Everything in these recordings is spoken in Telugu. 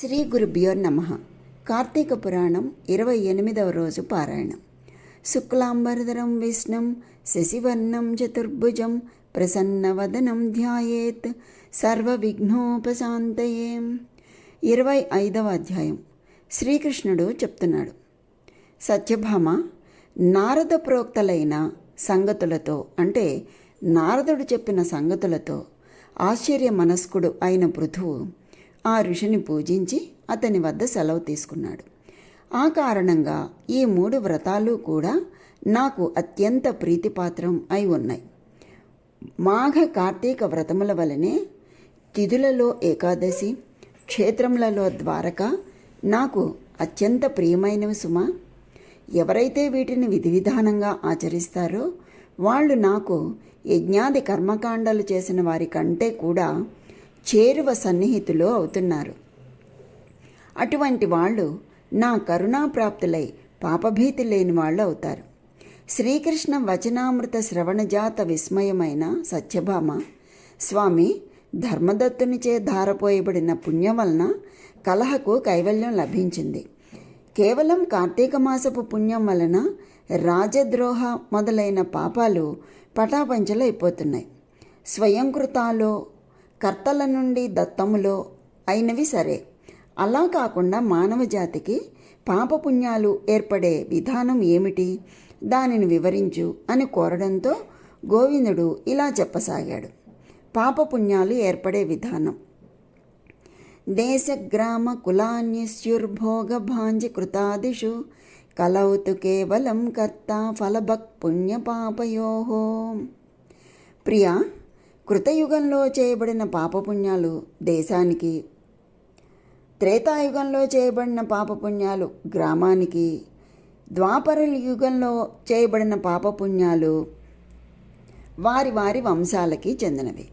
శ్రీ గురుభ్యో నమ. కార్తీక పురాణం ఇరవై ఎనిమిదవ రోజు పారాయణం. శుక్లాంబరధరం విష్ణుం శశివర్ణం చతుర్భుజం ప్రసన్నవదనం ధ్యాయేత్ సర్వ విఘ్నోపశాంతయే ఇరవై ఐదవ అధ్యాయం. శ్రీకృష్ణుడు చెప్తున్నాడు. సత్యభామ నారద ప్రోక్తలైన సంగతులతో అంటే నారదుడు చెప్పిన సంగతులతో ఆశ్చర్య మనస్కుడు అయిన పృథువు ఆ ఋషిని పూజించి అతని వద్ద సెలవు తీసుకున్నాడు. ఆ కారణంగా ఈ మూడు వ్రతాలు కూడా నాకు అత్యంత ప్రీతిపాత్రం అయి ఉన్నాయి. మాఘ కార్తీక వ్రతముల వలనే తిథులలో ఏకాదశి క్షేత్రములలో ద్వారక నాకు అత్యంత ప్రియమైనవి సుమా. ఎవరైతే వీటిని విధి విధానంగా ఆచరిస్తారో వాళ్ళు నాకు యజ్ఞాది కర్మకాండలు చేసిన వారి కంటే కూడా చేరువ సన్నిహితులు అవుతున్నారు. అటువంటి వాళ్ళు నా కరుణాప్రాప్తులై పాపభీతి లేని వాళ్ళు అవుతారు. శ్రీకృష్ణ వచనామృత శ్రవణజాత విస్మయమైన సత్యభామ స్వామి ధర్మదత్తునిచే ధారపోయబడిన పుణ్యం వలన కలహకు కైవల్యం లభించింది. కేవలం కార్తీక మాసపు పుణ్యం వలన రాజద్రోహ మొదలైన పాపాలు పటాపంచలైపోతున్నాయి. స్వయంకృతాలో కర్తల నుండి దత్తములో అయినవి సరే. అలా కాకుండా మానవ జాతికి పాపపుణ్యాలు ఏర్పడే విధానం ఏమిటి? దానిని వివరించు అని కోరడంతో గోవిందుడు ఇలా చెప్పసాగాడు. పాపపుణ్యాలు ఏర్పడే విధానం. దేశగ్రామ కులాన్యస్యుర్భోగ భాంజి కృతాదిషు కలౌతు కేవలం కర్త ఫలభక్ పుణ్యపాపయోహో ప్రియా కృతయుగంలో చేయబడిన పాపపుణ్యాలు దేశానికి త్రేతాయుగంలో చేయబడిన పాపపుణ్యాలు గ్రామానికి ద్వాపర యుగంలో చేయబడిన పాపపుణ్యాలు వారి వారి వంశాలకి చెందినవి.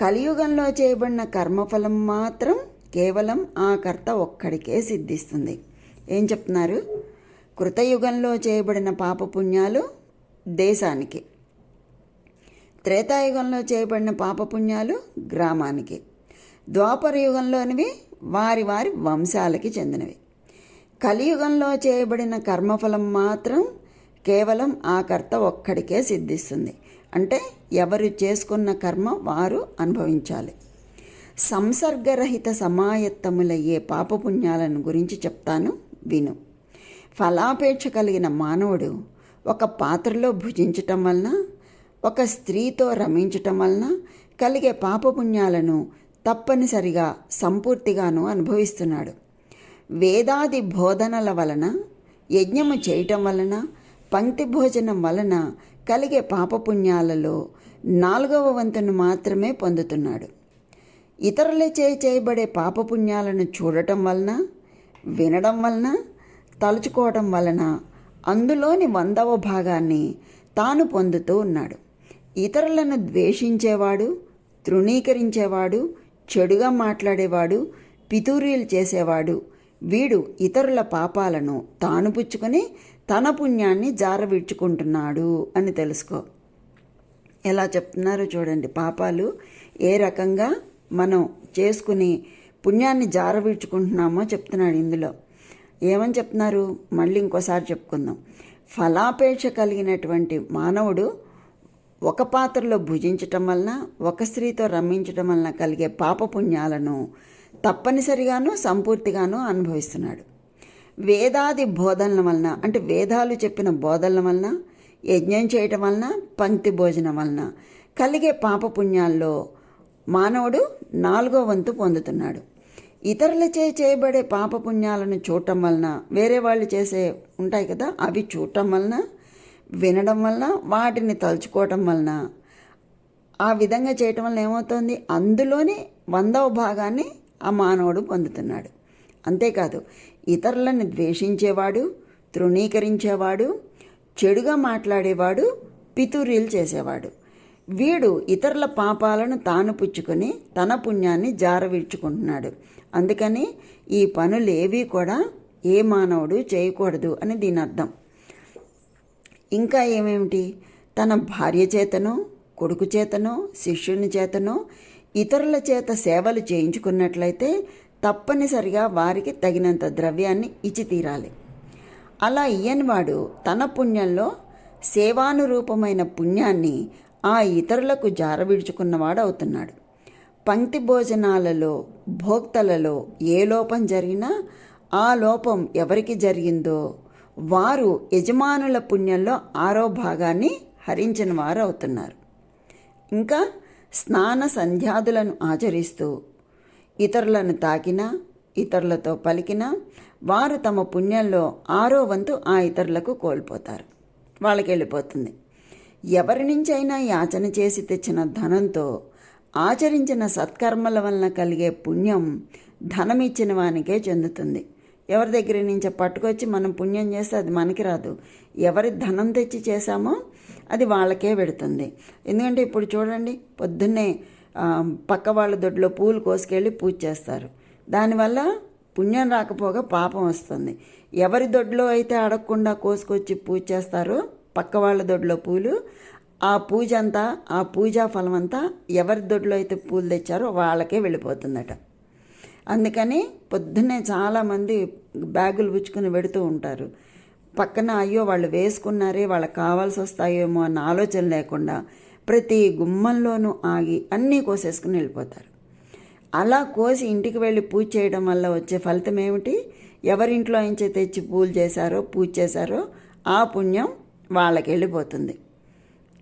కలియుగంలో చేయబడిన కర్మఫలం మాత్రం కేవలం ఆ కర్త ఒక్కడికే సిద్ధిస్తుంది. ఏం చెప్తున్నారు? కృతయుగంలో చేయబడిన పాపపుణ్యాలు దేశానికి త్రేతాయుగంలో చేయబడిన పాపపుణ్యాలు గ్రామానికి. ద్వాపర యుగంలోనివి వారి వారి వంశాలకి చెందినవి. కలియుగంలో చేయబడిన కర్మఫలం మాత్రం కేవలం ఆ కర్త ఒక్కడికే సిద్ధిస్తుంది. అంటే ఎవరు చేసుకున్న కర్మ వారు అనుభవించాలి. సంసర్గరహిత సమాయత్తములయ్యే పాపపుణ్యాలను గురించి చెప్తాను విను. ఫలాపేక్ష కలిగిన మానవుడు ఒక పాత్రలో భుజించటం వలన ఒక స్త్రీతో రమించటం వలన కలిగే పాపపుణ్యాలను తప్పనిసరిగా సంపూర్తిగాను అనుభవిస్తున్నాడు. వేదాది బోధనల వలన యజ్ఞము చేయటం వలన పంక్తి భోజనం వలన కలిగే పాపపుణ్యాలలో నాలుగవ వంతును మాత్రమే పొందుతున్నాడు. ఇతరులచే చేయబడే పాపపుణ్యాలను చూడటం వలన వినడం వలన తలుచుకోవటం వలన అందులోని వందవ భాగాన్ని తాను పొందుతూ ఉన్నాడు. ఇతరులను ద్వేషించేవాడు తృణీకరించేవాడు చెడుగా మాట్లాడేవాడు పితూరీలు చేసేవాడు. వీడు ఇతరుల పాపాలను తాను పుచ్చుకొని తన పుణ్యాన్ని జారవిడ్చుకుంటున్నాడు అని తెలుసుకో. ఎలా చెప్తున్నారో చూడండి. పాపాలు ఏ రకంగా మనం చేసుకుని పుణ్యాన్ని జారవిడ్చుకుంటున్నామో చెప్తున్నాడు ఇందులో. ఏమని చెప్తున్నారు? మళ్ళీ ఇంకోసారి చెప్పుకుందాం. ఫలాపేక్ష కలిగినటువంటి మానవుడు ఒక పాత్రలో భుజించటం వలన ఒక స్త్రీతో రమ్మించటం వలన కలిగే పాపపుణ్యాలను తప్పనిసరిగాను సంపూర్తిగాను అనుభవిస్తున్నాడు. వేదాది బోధనల వలన అంటే వేదాలు చెప్పిన బోధనల వలన యజ్ఞం చేయటం వలన పంక్తి భోజనం వలన కలిగే పాపపుణ్యాల్లో మానవుడు నాలుగో వంతు పొందుతున్నాడు. ఇతరులచే చేయబడే పాపపుణ్యాలను చూడటం వలన వేరే వాళ్ళు చేసే ఉంటాయి కదా అవి చూడటం వలన వినడం వలన వాటిని తలుచుకోవటం వలన ఆ విధంగా చేయటం వలన ఏమవుతుంది? అందులోనే వందవ భాగాన్ని ఆ మానవుడు పొందుతున్నాడు. అంతేకాదు ఇతరులను ద్వేషించేవాడు తృణీకరించేవాడు చెడుగా మాట్లాడేవాడు పితూరీలు చేసేవాడు. వీడు ఇతరుల పాపాలను తాను పుచ్చుకొని తన పుణ్యాన్ని జారవిడ్చుకుంటున్నాడు. అందుకని ఈ పనులు ఏవి కూడా ఏ మానవుడు చేయకూడదు అని దీని అర్థం ఇంకా ఏమేమిటి? తన భార్య చేతనో కొడుకు చేతనో శిష్యుని చేతనో ఇతరుల చేత సేవలు చేయించుకున్నట్లయితే తప్పనిసరిగా వారికి తగినంత ద్రవ్యాన్ని ఇచ్చి తీరాలి. అలా ఇయ్యనివాడు తన పుణ్యంలో సేవానురూపమైన పుణ్యాన్ని ఆ ఇతరులకు జారవిడుచుకున్నవాడు అవుతున్నాడు. పంక్తి భోజనాలలో భోక్తలలో ఏ లోపం జరిగినా ఆ లోపం ఎవరికి జరిగిందో వారు యజమానుల పుణ్యంలో ఆరో భాగాన్ని హరించిన వారు అవుతున్నారు. ఇంకా స్నాన సంధ్యాదులను ఆచరిస్తూ ఇతరులను తాకినా ఇతరులతో పలికినా వారు తమ పుణ్యంలో ఆరో వంతు ఆ ఇతరులకు కోల్పోతారు. వాళ్ళకి వెళ్ళిపోతుంది ఎవరి నుంచైనా యాచన చేసి తెచ్చిన ధనంతో ఆచరించిన సత్కర్మల వలన కలిగే పుణ్యం ధనమిచ్చిన వానికే చెందుతుంది. ఎవరి దగ్గర నుంచి పట్టుకొచ్చి మనం పుణ్యం చేస్తే అది మనకి రాదు. ఎవరి ధనం తెచ్చి చేశామో అది వాళ్ళకే పెడుతుంది. ఎందుకంటే ఇప్పుడు చూడండి పొద్దున్నే పక్క వాళ్ళ దొడ్లో పూలు కోసుకెళ్ళి పూజ చేస్తారు. దానివల్ల పుణ్యం రాకపోగా పాపం వస్తుంది. ఎవరి దొడ్లో అయితే అడగకుండా కోసుకొచ్చి పూజ చేస్తారో పక్క వాళ్ళ దొడ్లో పూలు ఆ పూజ అంతా ఆ పూజా ఫలం అంతా ఎవరి దొడ్లో అయితే పూలు తెచ్చారో వాళ్ళకే వెళ్ళిపోతుందట. అందుకని పొద్దున్నే చాలామంది బ్యాగులు పుచ్చుకుని పెడుతూ ఉంటారు. పక్కన అయ్యో వాళ్ళు వేసుకున్నారే వాళ్ళకి కావాల్సి వస్తాయేమో అన్న ఆలోచన లేకుండా ప్రతి గుమ్మంలోనూ ఆగి అన్నీ కోసేసుకుని వెళ్ళిపోతారు. అలా కోసి ఇంటికి వెళ్ళి పూజ చేయడం వల్ల వచ్చే ఫలితం ఏమిటి? ఎవరింట్లో నుంచి తెచ్చి పూజ చేశారో పూజ చేశారో ఆ పుణ్యం వాళ్ళకి వెళ్ళిపోతుంది.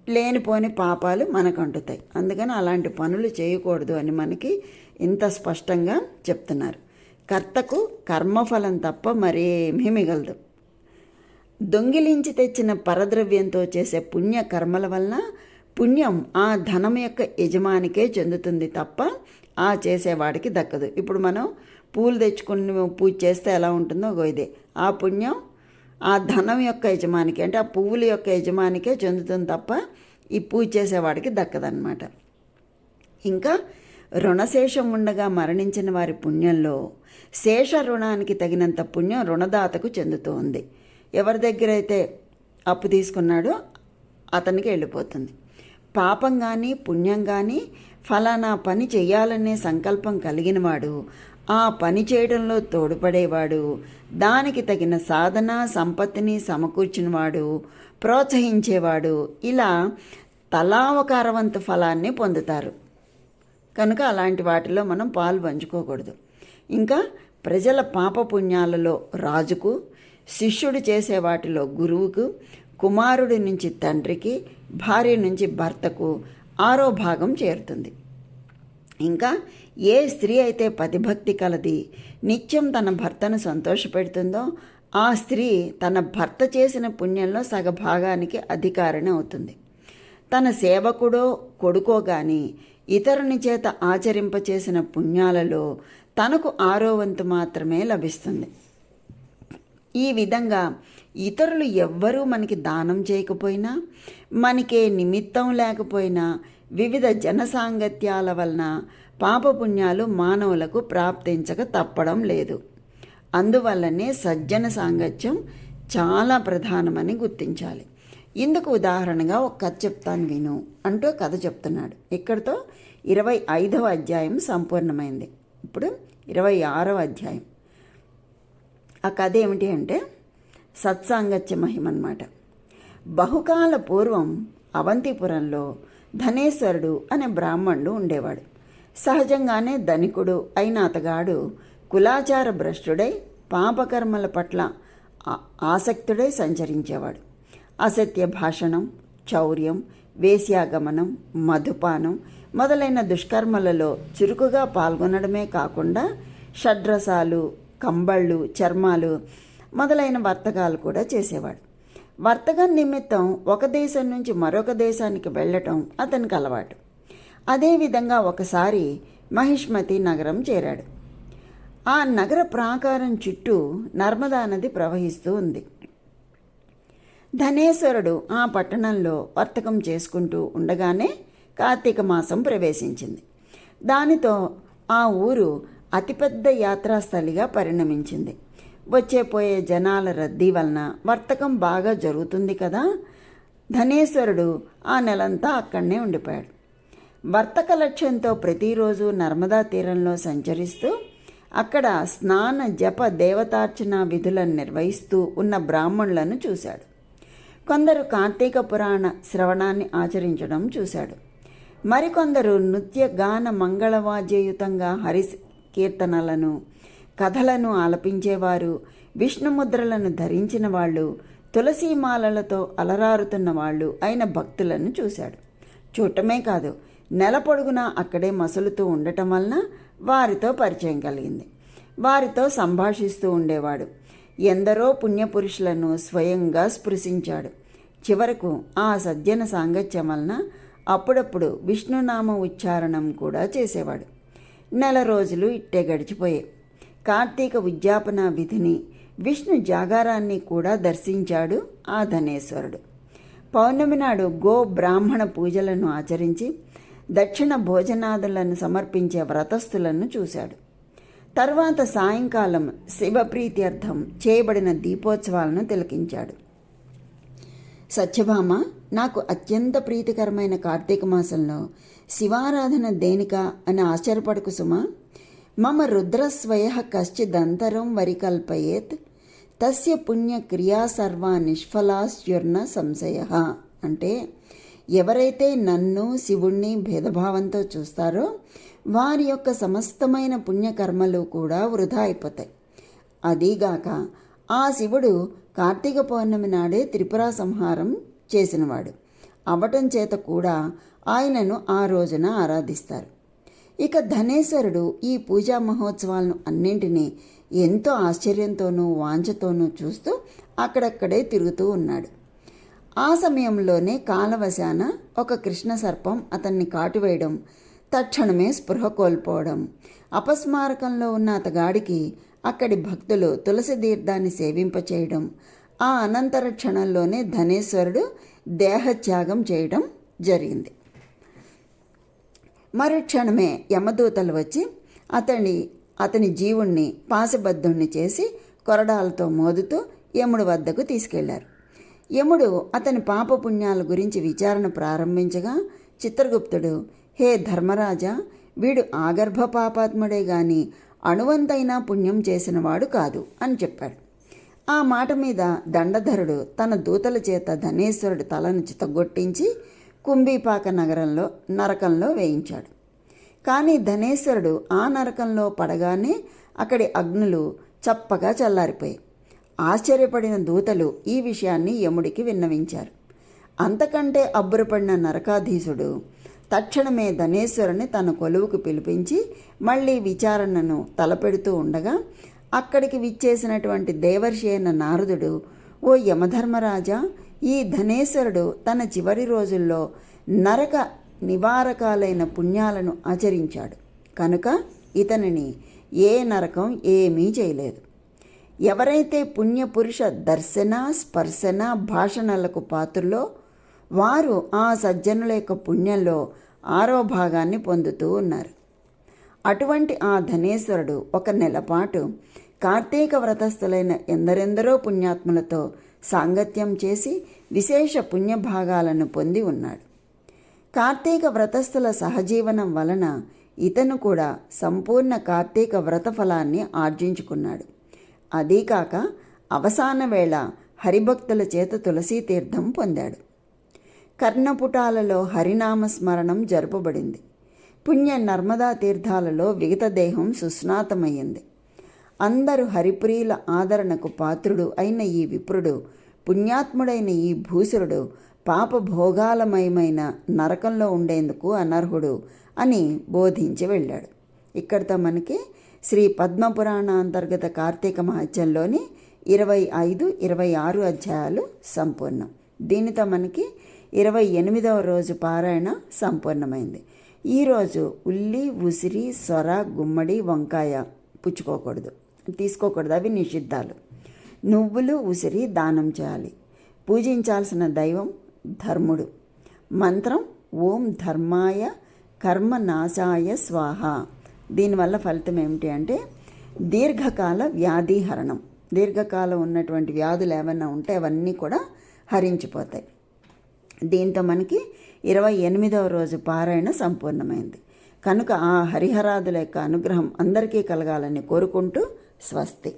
లేనిపోని పాపాలు మనకు అంటుతాయి అందుకని అలాంటి పనులు చేయకూడదు అని మనకి ఇంత స్పష్టంగా చెప్తున్నారు. కర్తకు కర్మఫలం తప్ప మరేమీ మిగలదు. దొంగిలించి తెచ్చిన పరద్రవ్యంతో చేసే పుణ్య కర్మల వలన పుణ్యం ఆ ధనం యొక్క యజమానికే చెందుతుంది తప్ప ఆ చేసేవాడికి దక్కదు. ఇప్పుడు మనం పూలు తెచ్చుకుని పూజ చేస్తే ఎలా ఉంటుందో గో ఇదే. ఆ పుణ్యం ఆ ధనం యొక్క యజమానికి అంటే ఆ పువ్వుల యొక్క యజమానికే చెందుతుంది తప్ప ఈ పూజ చేసేవాడికి దక్కదనమాట ఇంకా రుణశేషం ఉండగా మరణించిన వారి పుణ్యంలో శేష రుణానికి తగినంత పుణ్యం రుణదాతకు చెందుతూ ఉంది ఎవరి దగ్గర అయితే అప్పు తీసుకున్నాడో అతనికి వెళ్ళిపోతుంది. పాపం కానీ పుణ్యం కానీ ఫలానా పని చేయాలనే సంకల్పం కలిగినవాడు ఆ పని చేయడంలో తోడ్పడేవాడు. దానికి తగిన సాధన సంపత్తిని సమకూర్చినవాడు ప్రోత్సహించేవాడు. ఇలా తలా ఒక అరవంత ఫలాన్ని పొందుతారు. కనుక అలాంటి వాటిలో మనం పాలు పంచుకోకూడదు. ఇంకా ప్రజల పాపపుణ్యాలలో రాజుకు శిష్యుడు చేసే వాటిలో గురువుకు కుమారుడి నుంచి తండ్రికి భార్య నుంచి భర్తకు ఆరో భాగం చేరుతుంది. ఇంకా ఏ స్త్రీ అయితే పతిభక్తి కలది నిత్యం తన భర్తను సంతోషపెడుతుందో ఆ స్త్రీ తన భర్త చేసిన పుణ్యంలో సగభాగానికి అధికారిని అవుతుంది. తన సేవకుడో కొడుకో గాని ఇతరుని చేత ఆచరింపచేసిన పుణ్యాలలో తనకు ఆరో వంతు మాత్రమే లభిస్తుంది. ఈ విధంగా ఇతరులు ఎవ్వరూ మనకి దానం చేయకపోయినా మనకే నిమిత్తం లేకపోయినా వివిధ జనసాంగత్యాల వలన పాపపుణ్యాలు మానవులకు ప్రాప్తించక తప్పడం లేదు. అందువల్లనే సజ్జన సాంగత్యం చాలా ప్రధానమని గుర్తించాలి. ఇందుకు ఉదాహరణగా ఒక కథ చెప్తాను విను అంటూ కథ చెప్తున్నాడు. ఇక్కడితో ఇరవై ఐదవ అధ్యాయం సంపూర్ణమైంది. ఇప్పుడు ఇరవై ఆరవ అధ్యాయం. ఆ కథ ఏమిటి అంటే సత్సాంగత్య మహిమ అన్నమాట. బహుకాల పూర్వం అవంతిపురంలో ధనేశ్వరుడు అనే బ్రాహ్మణుడు ఉండేవాడు. సహజంగానే ధనికుడు అయిన అతగాడు కులాచార భ్రష్టుడై పాపకర్మల పట్ల ఆసక్తుడై సంచరించేవాడు. అసత్య భాషణం చౌర్యం వేశ్యాగమనం మధుపానం మొదలైన దుష్కర్మలలో చురుకుగా పాల్గొనడమే కాకుండా షడ్రసాలు కంబళ్ళు చర్మాలు మొదలైన వర్తకాలు కూడా చేసేవాడు. వర్తకం నిమిత్తం ఒక దేశం నుంచి మరొక దేశానికి వెళ్ళటం అతనికి అలవాటు. అదేవిధంగా ఒకసారి మహిష్మతి నగరం చేరాడు. ఆ నగర ప్రాకారం చుట్టూ నర్మదా నది ప్రవహిస్తూ ఉంది. ధనేశ్వరుడు ఆ పట్టణంలో వర్తకం చేసుకుంటూ ఉండగానే కార్తీక మాసం ప్రవేశించింది. దానితో ఆ ఊరు అతిపెద్ద యాత్రాస్థలిగా పరిణమించింది. వచ్చే పోయే జనాల రద్దీ వలన వర్తకం బాగా జరుగుతుంది కదా? ధనేశ్వరుడు ఆ నెలంతా అక్కడనే ఉండిపోయాడు. వర్తక లక్ష్యంతో ప్రతిరోజు నర్మదా తీరంలో సంచరిస్తూ అక్కడ స్నాన జప దేవతార్చన విధులను నిర్వహిస్తూ ఉన్న బ్రాహ్మణులను చూశాడు. కొందరు కార్తీక పురాణ శ్రవణాన్ని ఆచరించడం చూశాడు. మరికొందరు నృత్య గాన మంగళవాద్యయుతంగా హరి కీర్తనలను కథలను ఆలపించేవారు విష్ణుముద్రలను ధరించిన వాళ్ళు తులసీమాలలతో అలరారుతున్న వాళ్ళు అయిన భక్తులను చూశాడు. చూడటమే కాదు నెల పొడుగునా అక్కడే మసులుతూ ఉండటం వలన వారితో పరిచయం కలిగింది. వారితో సంభాషిస్తూ ఉండేవాడు. ఎందరో పుణ్యపురుషులను స్వయంగా స్పృశించాడు. చివరకు ఆ సజ్జన సాంగత్యం వలన అప్పుడప్పుడు విష్ణునామ ఉచ్చారణం కూడా చేసేవాడు. నెల రోజులు ఇట్టే గడిచిపోయాయి. కార్తీక ఉద్యాపన విధిని విష్ణు జాగారాన్ని కూడా దర్శించాడు ఆ ధనేశ్వరుడు. పౌర్ణమి నాడు గో బ్రాహ్మణ పూజలను ఆచరించి దక్షిణ భోజనాదులను సమర్పించే వ్రతస్థులను చూశాడు. తర్వాత సాయంకాలం శివప్రీత్యర్థం చేయబడిన దీపోత్సవాలను తిలకించాడు. సత్యభామ నాకు అత్యంత ప్రీతికరమైన కార్తీక మాసంలో శివారాధన దేనిక అని ఆశ్చర్యపడకు సుమా మమ రుద్రస్వయ కశ్చిదంతరం వరికల్పయేత్ తస్య పుణ్యక్రియా సర్వా నిష్ఫలాస్యుర్ణ సంశయ. అంటే ఎవరైతే నన్ను శివుణ్ణి భేదభావంతో చూస్తారో వారి యొక్క సమస్తమైన పుణ్యకర్మలు కూడా వృధా అయిపోతాయి. అదీగాక ఆ శివుడు కార్తీక పౌర్ణమి నాడే త్రిపుర సంహారం చేసినవాడు. అవటం చేత కూడా ఆయనను ఆ రోజున ఆరాధిస్తారు. ఇక ధనేశ్వరుడు ఈ పూజా మహోత్సవాలను అన్నింటినీ ఎంతో ఆశ్చర్యంతోనూ వాంఛతోనూ చూస్తూ అక్కడక్కడే తిరుగుతూ ఉన్నాడు. ఆ సమయంలోనే కాలవశాన ఒక కృష్ణ సర్పం అతన్ని కాటువేయడం తక్షణమే స్పృహ కోల్పోవడం. అపస్మారకంలో ఉన్న అతగాడికి అక్కడి భక్తులు తులసి తీర్థాన్ని సేవింపచేయడం ఆ అనంతర క్షణంలోనే ధనేశ్వరుడు దేహత్యాగం చేయడం జరిగింది. మరుక్షణమే యమదూతలు వచ్చి అతని అతని జీవుణ్ణి పాశబద్ధుణ్ణి చేసి కొరడాలతో మోదుతూ యముడి వద్దకు తీసుకెళ్ళారు. యముడు అతని పాపపుణ్యాల గురించి విచారణ ప్రారంభించగా చిత్రగుప్తుడు హే ధర్మరాజా వీడు ఆగర్భ పాపాత్ముడే గాని అణువంతైనా పుణ్యం చేసినవాడు కాదు అని చెప్పాడు. ఆ మాట మీద దండధరుడు తన దూతల చేత ధనేశ్వరుడు తలను చితగొట్టించి కుంభీపాక నగరంలో నరకంలో వేయించాడు. కానీ ధనేశ్వరుడు ఆ నరకంలో పడగానే అక్కడి అగ్నులు చప్పగా చల్లారిపోయాయి. ఆశ్చర్యపడిన దూతలు ఈ విషయాన్ని యముడికి విన్నవించారు. అంతకంటే అబ్బురపడిన నరకాధీశుడు తక్షణమే ధనేశ్వరుని తన కొలువుకు పిలిపించి మళ్ళీ విచారణను తలపెడుతూ ఉండగా అక్కడికి విచ్చేసినటువంటి దేవర్షి అయిన నారదుడు ఓ యమధర్మరాజా ఈ ధనేశ్వరుడు తన చివరి రోజుల్లో నరక నివారకాలైన పుణ్యాలను ఆచరించాడు. కనుక ఇతనిని ఏ నరకం ఏమీ చేయలేదు. ఎవరైతే పుణ్యపురుష దర్శన స్పర్శన భాషణలకు పాత్రలో వారు ఆ సజ్జనుల యొక్క పుణ్యంలో ఆరో భాగాన్ని పొందుతూ ఉన్నారు. అటువంటి ఆ ధనేశ్వరుడు ఒక నెలపాటు కార్తీక వ్రతస్థులైన ఎందరెందరో పుణ్యాత్ములతో సాంగత్యం చేసి విశేష పుణ్యభాగాలను పొంది ఉన్నాడు. కార్తీక వ్రతస్థుల సహజీవనం వలన ఇతను కూడా సంపూర్ణ కార్తీక వ్రత ఫలాన్ని ఆర్జించుకున్నాడు. అదీకాక అవసాన వేళ హరిభక్తుల చేత తులసీ తీర్థం పొందాడు. కర్ణపుటాలలో హరినామ స్మరణం జరుపబడింది. పుణ్య నర్మదా తీర్థాలలో విగత దేహం సుస్నాతమయ్యింది. అందరూ హరిప్రియుల ఆదరణకు పాత్రుడు అయిన ఈ విప్రుడు పుణ్యాత్ముడైన ఈ భూసురుడు పాప భోగాలమయమైన నరకంలో ఉండేందుకు అనర్హుడు అని బోధించి వెళ్ళాడు. ఇక్కడితో మనకి శ్రీ పద్మపురాణ అంతర్గత కార్తీక మహత్యంలోని ఇరవై ఐదు ఇరవై ఆరు అధ్యాయాలు సంపూర్ణం. దీనితో మనకి ఇరవై ఎనిమిదవ రోజు పారాయణ సంపూర్ణమైంది. ఈరోజు ఉల్లి ఉసిరి సొర గుమ్మడి వంకాయ పుచ్చుకోకూడదు. తీసుకోకూడదు అవి నిషిద్ధాలు. నువ్వులు ఉసిరి దానం చేయాలి. పూజించాల్సిన దైవం ధర్ముడు. మంత్రం ఓం ధర్మాయ కర్మ నాశాయ స్వాహ. దీనివల్ల ఫలితం ఏమిటి అంటే దీర్ఘకాల వ్యాధిహరణం. దీర్ఘకాలం ఉన్నటువంటి వ్యాధులు ఏమైనా ఉంటే అవన్నీ కూడా హరించిపోతాయి. దీంతో మనకి ఇరవై ఎనిమిదవ రోజు పారాయణ సంపూర్ణమైంది. కనుక ఆ హరిహరాదుల యొక్క అనుగ్రహం అందరికీ కలగాలని కోరుకుంటూ స్వస్తి.